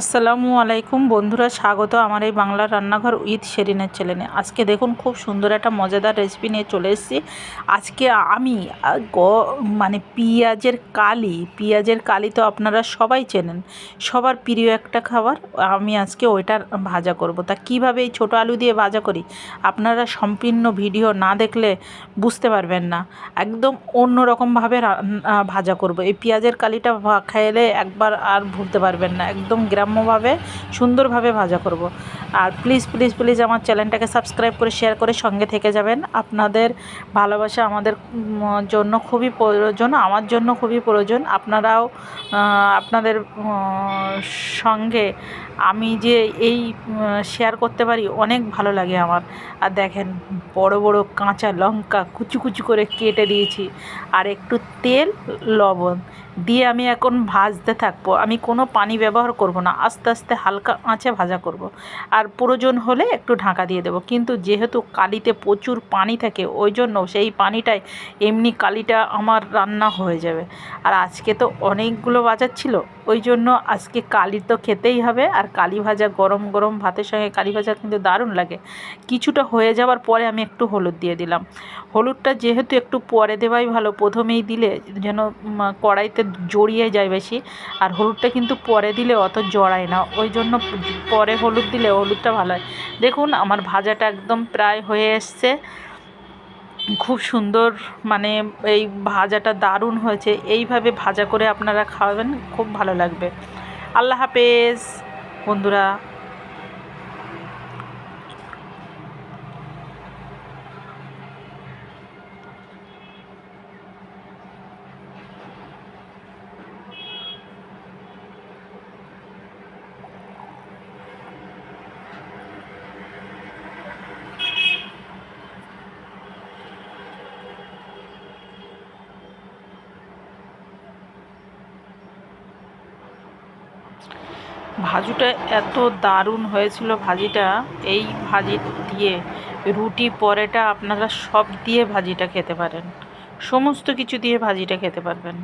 আসসালামু আলাইকুম বন্ধুরা, স্বাগত আমার এই বাংলার রান্নাঘর উইথ শেরিনের চ্যানেলে। আজকে দেখুন, খুব সুন্দর একটা মজাদার রেসিপি নিয়ে চলে এসেছি। আজকে আমি গ মানে পেঁয়াজের কালি পেঁয়াজের কালি তো আপনারা সবাই চেনেন। সবার প্রিয় একটা খাবার, আমি আজকে ওইটার ভাজা করব। তা কীভাবে এই ছোটো আলু দিয়ে ভাজা করি, আপনারা সম্পূর্ণ ভিডিও না দেখলে বুঝতে পারবেন না। একদম অন্য রকমভাবে ভাজা করব। এই পেঁয়াজের কালিটা খেলে একবার আর ভুলতে পারবেন না। একদম গ্রাম্যভাবে সুন্দরভাবে ভাজা করব। আর প্লিজ প্লিজ প্লিজ আমার চ্যানেলটাকে সাবস্ক্রাইব করে শেয়ার করে সঙ্গে থেকে যাবেন। আপনাদের ভালোবাসা আমাদের জন্য খুবই প্রয়োজন, আমার জন্য খুবই প্রয়োজন। আপনারাও আপনাদের সঙ্গে আমি যে এই শেয়ার করতে পারি, অনেক ভালো লাগে আমার। আর দেখেন, বড় বড় কাঁচা লঙ্কা কুচু কুচু করে কেটে দিয়েছি। আর একটু তেল, লবণ দিয়ে আমি এখন ভাজতে থাকব। আমি কোনো পানি ব্যবহার করব না, আস্তে আস্তে হালকা আঁচে ভাজা করব। আর প্রয়োজন হলে একটু ঢাকা দিয়ে দেবো। কিন্তু যেহেতু কালিতে প্রচুর পানি থাকে, ওই জন্য সেই পানিটায় এমনি কালিটা আমার রান্না হয়ে যাবে। আর আজকে তো অনেকগুলো বাজার ছিল, ওই জন্য আজকে কালি তো খেতেই হবে। আর কালি ভাজা, গরম গরম ভাতের সঙ্গে কালি ভাজা কিন্তু দারুণ লাগে। কিছুটা হয়ে যাওয়ার পরে আমি একটু হলুদ দিয়ে দিলাম। হলুদটা যেহেতু একটু পরে দেওয়াই ভালো, প্রথমেই দিলে যেন কড়াইতে জড়িয়ে যায় বেশি, আর হলুদটা কিন্তু পরে দিলে অত জড়ায় না, ওই জন্য পরে হলুদ দিলে হলুদটা ভালো হয়। দেখুন, আমার ভাজাটা একদম প্রায় হয়ে এসছে। খুব সুন্দর মানে এই ভাজাটা দারুণ হয়েছে, এইভাবে ভাজা করে আপনারা খাওয়াবেন, খুব ভালো লাগবে। আল্লাহ হাফেজ, বন্ধুরা। ভাজুটা এত দারুণ হয়েছিল ভাজিটা। এই ভাজি দিয়ে রুটি, পরেটা আপনারা সব দিয়ে ভাজিটা খেতে পারেন। সমস্ত কিছু দিয়ে ভাজিটা খেতে পারবেন।